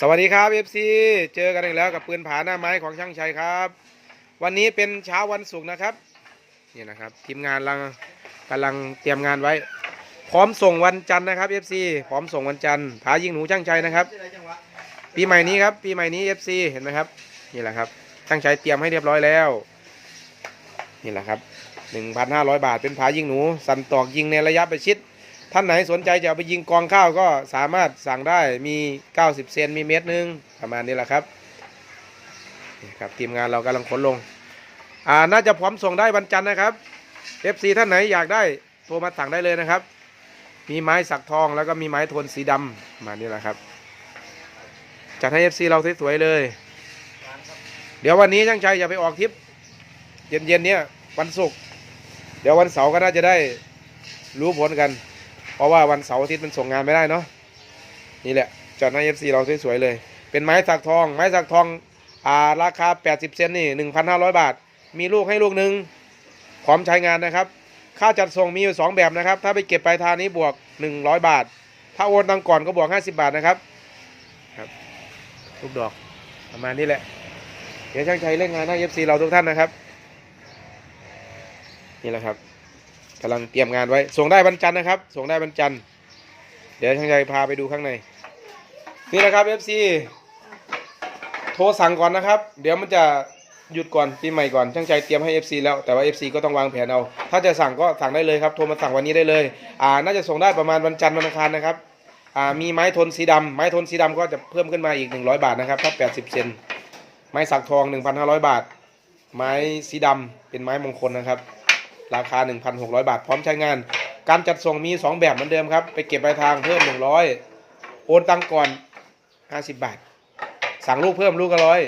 สวัสดีครับ FC เจอกันอีกแล้วกับปืนผาหน้าไม้ของช่างชัยครับ วันนี้เป็นเช้าวันศุกร์นะครับนี่นะครับ ทีมงานกำลังกำลังเตรียมงานไว้ พร้อมส่งวันจันทร์นะครับ FC พร้อมส่งวันจันทร์ผายิงหนูช่างชัยนะครับ ปีใหม่นี้ครับ ปีใหม่นี้ FC เห็นไหมครับนี่แหละครับช่างชัยเตรียมให้เรียบร้อยแล้วนี่แหละครับ 1,500 บาทเป็นผายิงหนู สันตอกยิงในระยะประชิด ท่านไหนสนใจจะเอาไปยิงกองข้าวก็สามารถสั่งได้มี 90 เซนมีเมตรหนึ่งประมาณนี้แหละครับนี่ครับทีมงานเรากำลังขนลงอ่าน่าจะพร้อมส่งได้วันจันทร์นะครับ FC ท่านไหนอยากได้โทรมาสั่งได้เลยนะครับ มีไม้สักทองแล้วก็มีไม้โทนสีดำมานี้แหละครับจัดให้ FC เราสวยๆเลย เดี๋ยววันนี้ช่างชัยจะไปออกทริปเย็นๆเนี้ยวันศุกร์เดี๋ยววันเสาร์ก็น่าจะได้รู้ผลกัน เพราะว่าวันเสาร์อาทิตย์มันส่งงานไม่ได้เนาะนี่แหละจัดให้ FC เราสวยๆเลย เป็นไม้สักทอง ไม้สักทองอ่าราคา 80 เซนนี่ 1,500 บาท มีลูกให้ลูกหนึ่งพร้อมใช้งานนะครับ ค่าจัดส่งมีอยู่สองแบบนะครับ ถ้าไปเก็บปลายทางนี้บวก 100 บาท ถ้าโอนตังก่อนก็บวก 50 บาทนะครับครับลูกดอกประมาณนี้แหละ เดี๋ยวช่างชัยเล่นงานให้ FC เราทุกท่านนะครับ นี่แหละครับ กำลังเตรียมงานไว้ ส่งได้วันจันทร์นะครับ ส่งได้วันจันทร์ เดี๋ยวช่างชัยพาไปดูข้างใน นี่แหละครับ FC โทรสั่งก่อนนะครับ เดี๋ยวมันจะหยุดก่อนปีใหม่ก่อนช่างชัยเตรียมให้ FC แล้วแต่ว่า FC ก็ต้องวางแผนเอา ถ้าจะสั่งก็สั่งได้เลยครับ โทรมาสั่งวันนี้ได้เลย อ่า น่าจะส่งได้ประมาณวันจันทร์วันอังคารนะครับ อ่า มีไม้ทนสีดำไม้ทนสีดำก็จะเพิ่มขึ้นมาอีก 100 บาทนะครับ ถ้า 80 เซน ไม้สักทอง 1,500 บาท ไม้สีดำเป็นไม้มงคลนะครับ ราคา 1,600 บาท พร้อมใช้งาน การจัดส่งมี 2 แบบเหมือนเดิมครับ ไปเก็บปลายทางเพิ่ม 100 โอนตังก่อน 50 บาท สั่งลูกเพิ่มลูกละร้อย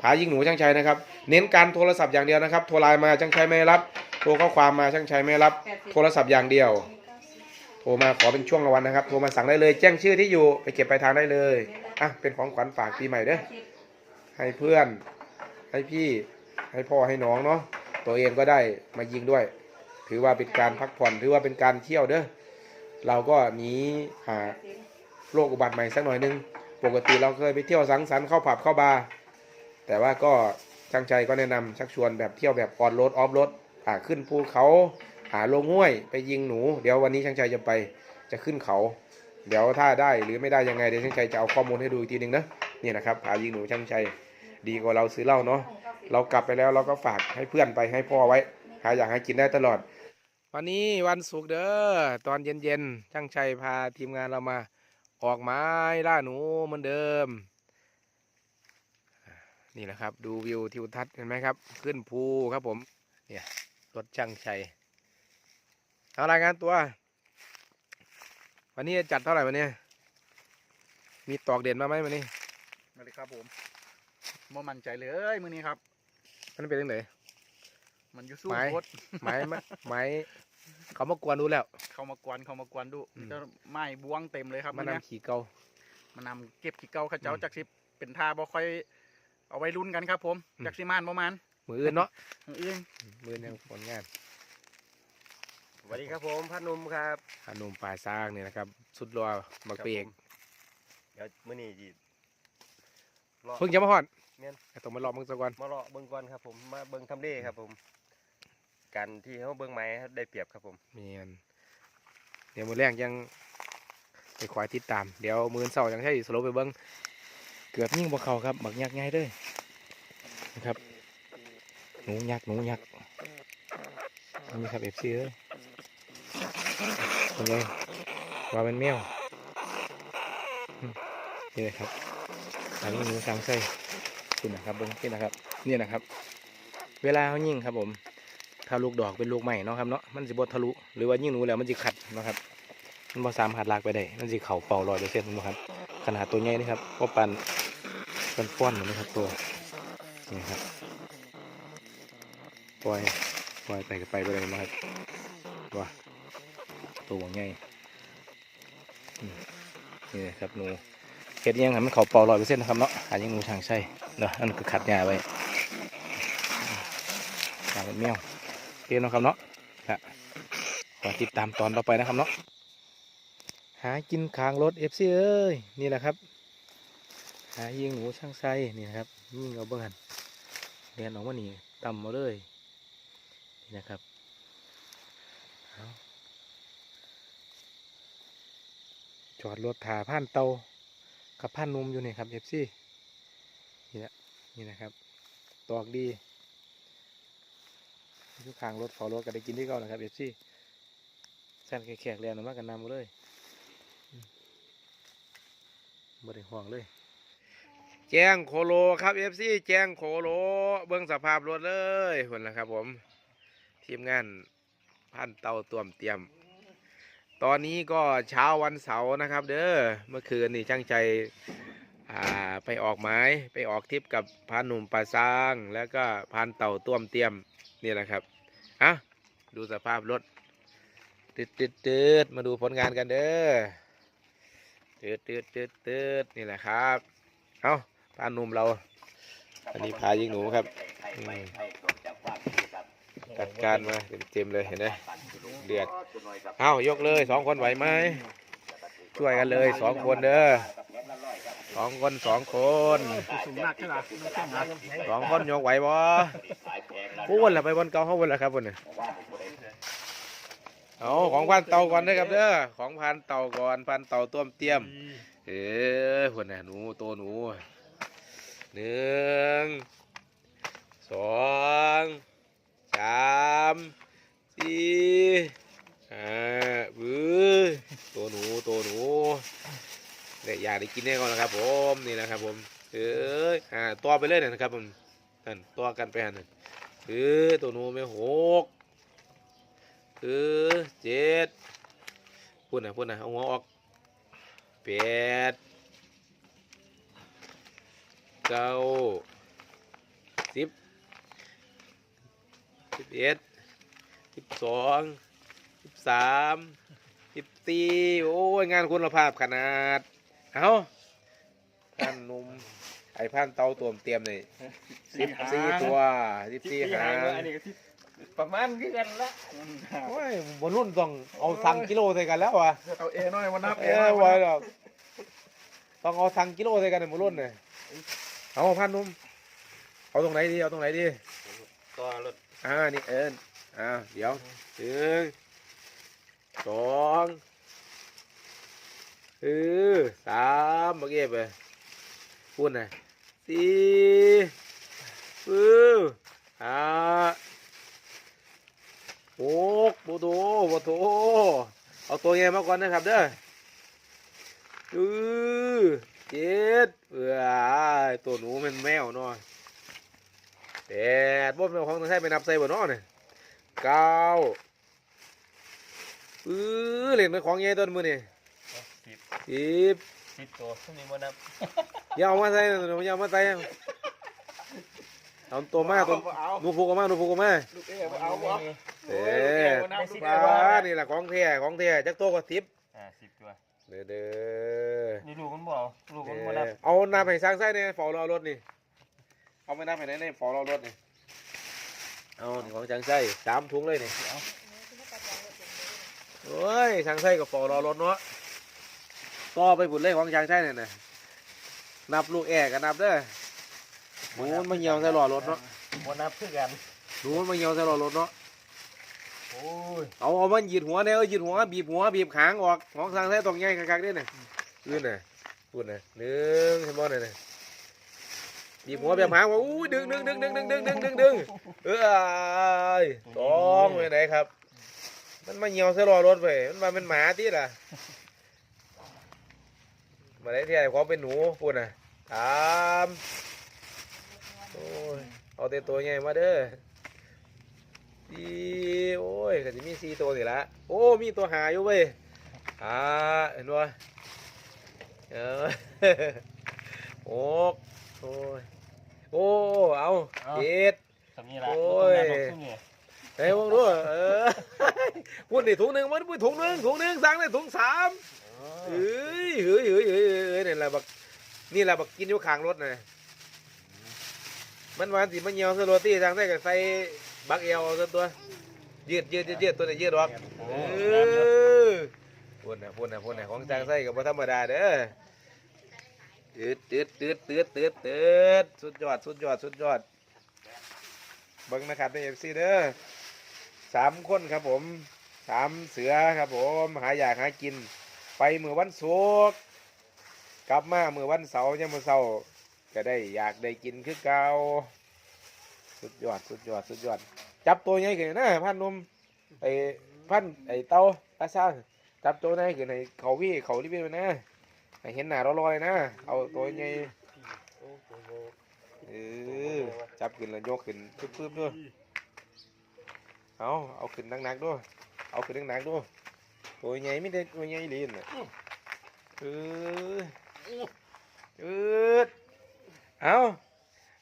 ผายิงหนูช่างชัยนะครับ เน้นการโทรศัพท์อย่างเดียวนะครับ โทรไลน์มาช่างชัยไม่รับ โทรข้อความมาช่างชัยไม่รับ โทรศัพท์อย่างเดียว โทรมาขอเป็นช่วงละวันนะครับ โทรมาสั่งได้เลย แจ้งชื่อที่อยู่ ไปเก็บปลายทางได้เลย อะ เป็นของขวัญฝากปีใหม่เด้อ ให้เพื่อน ให้พี่ ให้พ่อ ให้น้องเนาะ ตัวเองก็ได้มายิงด้วย ถือว่าเป็นการพักผ่อนถือว่าเป็นการเที่ยวเด้อเราก็หนีหาโรคอุบัติใหม่สักหน่อยนึงปกติเราเคยไปเที่ยวสังสรรค์เข้าผับเข้าบาร์แต่ว่าก็ช่างใจก็แนะนำชักชวนแบบเที่ยวแบบออนโรดออฟโรดอ่าขึ้นภูเขาหาลงห้วยไปยิงหนู เดี๋ยววันนี้ช่างใจจะไปจะขึ้นเขา เดี๋ยวถ้าได้หรือไม่ได้ยังไงเดี๋ยวช่างใจจะเอาข้อมูลให้ดูอีกทีหนึ่งนะนี่นะครับหายิงหนูช่างใจดีกว่าเราซื้อเหล้าเนาะ เรากลับไปแล้วเราก็ฝากให้เพื่อนไปให้พ่อไว้ หาอยากให้กินได้ตลอด วันนี้วันศุกร์เด้อตอนเย็นๆช่างชัยพาทีมงานเรามา ออกไม้ล่าหนูเหมือนเดิม นี่แหละครับ ดูวิวทิวทัศน์เห็นไหมครับ ขึ้นภูครับผมเนี่ยรถช่างชัยเอารายงานตัว วันนี้จัดเท่าไหร่วันนี้มีตอกเด่นมาไหมวันนี้สวัสดีครับผมบ่มั่นใจเลยมื้อนี้ครับ มันเป็นยังไงมันอยู่สู้ไม้โคตรไม้มะไม้เขามากวนดูแล้ว เข้ามากวนเข้ามากวนดูอืมมีแต่ไม้บวงเต็มเลยครับมามื้อเนี้ยนำขี่เกามานำเก็บขี้เก่าเขาเจ้าอืมจักสิเป็นท่าบ่ค่อย เอาไว้รุ่นกันครับ ผมอืมจักสิมานบ่มานมืออื่นเนาะมื้ออื่นมือยังผลงานสวัสดีครับผมพันนุ่มครับอานุ่มป่าซางเนี่ยนะครับ สุดรอบักเปียกเดี๋ยวมื้อนี้จีรอเพิ่งจะมาฮอด แม่นไอ้ต้องมารอมึงสักวันมารอเบิ่งก่อนครับผมมาเบิ่งทำเลครับผม การที่เขาเบิ่งไม้ได้เปรียบครับผม เมียนเดี๋ยวมือแรกยังไปคอยติดตาม เดี๋ยวมือเสาร์ยังใช่สโลปไปเบิ้งเกือบยิ่งบ่เขาครับบักยักษ์ง่ายเลยนะครับหนูยักษ์หนูยักษ์นี่ครับเอฟซีเลยเป็นไงว่าเป็นแมวอืมนี่เลยครับอันนี้หนูสามไส้ คุณนะครับเบิ้งนี่นะครับนี่นะครับ เวลาเขายิ่งครับผม ถ้าลูกดอกเป็นลูกใหม่เนาะครับเนาะมันสิบดทะลุหรือว่ายิ่งหนูแล้วมันสิขัดนะครับ มันบ่สามารถลากไปได้มันสิเข่าเป่าลอยเปเซ็นนะครับ ขนาดตัวใหญ่นี่ครับเพราะปันเป็นป้อนเหมือนนะครับตัวนี่ครับปล่อยปล่อยไปก็ไปไปเลยนะครับว่าตัวใหญ่นี่ครับหนูเฮ็ดยังให้มันเข่าเป่าลอยเปเซ็นนะครับเนาะอันนี้หนูช่างใช่ เนาะอันนก็ขัดหญ้าไว้ตาเป็นแมวโอเคเนะครับเนาะครับขอติดตามตอนต่อไปนะครับเนาะหากินคางรถเอฟซีเอ้ยนี่แหละครับหายิงหนูช่างไซนี่นะครับยิงเอาเบิ่งหันเรียนออกมานี่ต่ำมาเลยนี่นะครับจอดรถถาผ่านเตากับผ่านนมอยู่นี่ครับเอฟซี นี่นะครับ ตอกดีทุกทางรถฝ้ารถก็ได้กินที่เก่านะครับเอฟซีสั่นแขกๆเรียนออกมากันนำมาเลยอืมบ่ได้ห่วงเลย แจ้งโคโลครับเอฟซีแจ้งโคโล เบื้องสภาพรถเลยคนละครับ ผม ทีมงานพันเตาตวมเตรียม ตอนนี้ก็เช้าวันเสาร์นะครับ เด้อเมื่อคืนนี่ช่างใจ ไปออกไม้ไปออกทิปกับพานหนุ่มปลาซาง แล้วก็พานเต่าต้วมเตรียมนี่แหละครับอะดูสภาพรถตืดตืดตืดมาดูผลงานกันเด้อตืดตืดตืดตืดนี่แหละครับเอาพานหนุ่มเราอันนี้พายิงหนูครับจัดการมาเต็มๆเลยเห็นไหมเดือดเอ้ายกเลยสองคนไหวไหมช่วยกันเลยสองคนเด้อ สองคนสองคนสูงมากใช่ไหมไม่ใช่นะสองคนยกไหวบ่พูดละไปบนเก่าเขาบนละครับบนเนี่ยเอาของพันเต่าก่อนเด้อครับเด้อของพันเต่าก่อนพันเต่าต้วมเตรียม เอ้ยคนน่ะหนูตัวหนูหนึ่งสองสามสี่ห้าบื้อตัวหนูตัวหนูเนี่ยอยาก ได้กินแน่ก่อนนะครับ ผมนี่นะครับ ผมเอ้ยอ่าตัวไปเลยนะครับผมนั่นตัวกันไปหันนั่นเออตัวหนูไม่หกเออเจ็ดพูดนะพูดนะเอาหัวออกแปดเก้าสิบสิบเอ็ดสิบสองสิบสามสิบสี่โอ้ย งานคุณภาพขนาด เอาท่านหนุ่มไอ้พันเตาตัวเตรียมเลยสิบสี่ตัวสิบสี่หางอันนี้ก็สิประมาณคือกันละโอ้ยบนรุ่นต้องเอาสังกิโลใส่กันแล้ววะเอาเอหน่อยวันนับเออไว้หรอกต้องเอาสังกิโลใส่กันในหมู่รุ่นเนี่ยเอาพันนุ่มเอาตรงไหนดีเอาตรงไหนดีตัวรถอ่านี่เอิญอ่าเดี๋ยวหนึ่งสอง เออสามเมื่อกี้ไปพูดน่อยสี่ปื้อห้าหกโบโตโบโตเอาตัวเงี้ยมาก่อนนะครับเด้อเออเจ็ดเอ้ยตัวหนูมันแมวเนาะแปดบ่แมวของทางไทยไปนับใส่บ่เนาะเนี่ยเก้าเออเล่นในของใหญ่ต้นมือนี่ สิบสิบสิบตัวช่วงนี้มันนับอย่าเอามาใส่นะหนูอย่าเอามาใส่เอาตัวมาตัวหนูผูกออกมาหนูผูกออกมาลูกเอ๋เอาบ่เอ๊ะปลานี่แหละของแท้ของแท้จักโตวก็สิบอ่าสิบตัวเด้อเด้อนี่ลูกมันบ่เอาลูกเอมันบ่นับอเอาน้ำให้สร้างไส้เนี่ยฝอรอรถนี่เอาไปน้ำให้ไหนในฝอรอรถนี่เอานี่ของช่างไส้สามถุงเลยนี่โอ้ยช่างไส้กับฝอรอรถเนาะ ต่อไปบุญเลยของช่างไส้เนี่ยนะนับลูกแอกกันนับเด้อหนูมันมาเหี่ยวใส่รอรถเนาะบ่นับคือกันหนูมันมาเหี่ยวใส่รอรถเนาะโอ้ยเอาเอามันหยีดหัวเนี่ยเอาหยีดหัวบีบหัวบีบหางออกของช่างไส้ตรงใหญ่คักๆเด้อเนี่ยยืนน่ะพูดน่ะหนึ่งเห็นบ่เนี่ยน่ะบีบหัวแบบหางว่าอู้ยดึงดึงดึงดึงดึงดึงดึงดึงดึงเอ้ยต้องไปไหนครับ มันมาเหี่ยวใส่รอรถไปมันมาเป็นหมาที่ล่ะ มาได้ที่ไหนความเป็นหนูพูดน่ะตามโอ้ยเอาแต่ตัวใหญ่มาเด้อสีโอ้ยก็จะมีสีตัวสิละโอ้มีตัวหาอยู่เว้ยอ่าเห็นบ่เออหกโอ้ยโอ้เอาเจ็ดสำนีละโอ้ยลูกมันนับลูกนี่เฮ้ยพวกดูเออพูดนี่ถุงหนึ่งมันพูดถุงหนึ่งถุงหนึ่งสั่งเลยถุงสาม เฮ้ยเฮ้ยเฮ้ยเฮ้ยเฮ้ยนี่ยแหละบักนี่แหละบักกินอยู่ข้างรถน่ะมันวานสิมันเหี่ยวใส่โรตีสั่งใส่กับใส่บักเอวเอาซะตัวยืดยืดยืดยืดตัวนี้ยืดออกโอ้เออพูดนะพูดนะพูดนะของจางไส้กับธรรมดาเด้อตืดตืดตืดตืดตืดตืดสุดยอดสุดยอดสุดยอดเบิ้งนะครับในเอฟซีเด้อสามคนครับผมสามเสือครับผม หาอยากหากิน ไปมือวันศุกร์กลับมามือวันเสาร์ยังมือเสาร์ก็ได้อยากได้กินคือเก่าสุดยอดสุดยอดสุดยอด จับตัวใหญ่ขึ้นนะพันนุ่มไอ้พันไอ้เต้าตาซ่าจับตัวใหญ่ขึ้นให้เขาวี่เขารีบไปนะให้เห็นหน้าเราลอยๆนะ เอาตัวใหญ่เออจับขึ้นแล้วยกขึ้นปึ๊บๆด้วยเอาเอาขึ้นหนักๆด้วยเอาขึ้นหนักๆด้วย ตัวใหญ่ไม่ได้ตัวใหญ่ลีนน่ะเออเออเอา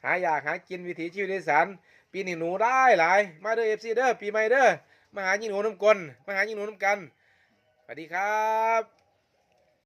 หาอยากหากินวิถีชีวิตอีสานปีนี้หนูได้หลาย มาเด้อเอฟซีเด้อปีใหม่เด้อมาหายิงหนูน้ำกลนมาหายิงหนูน้ำกันสวัสดีครับ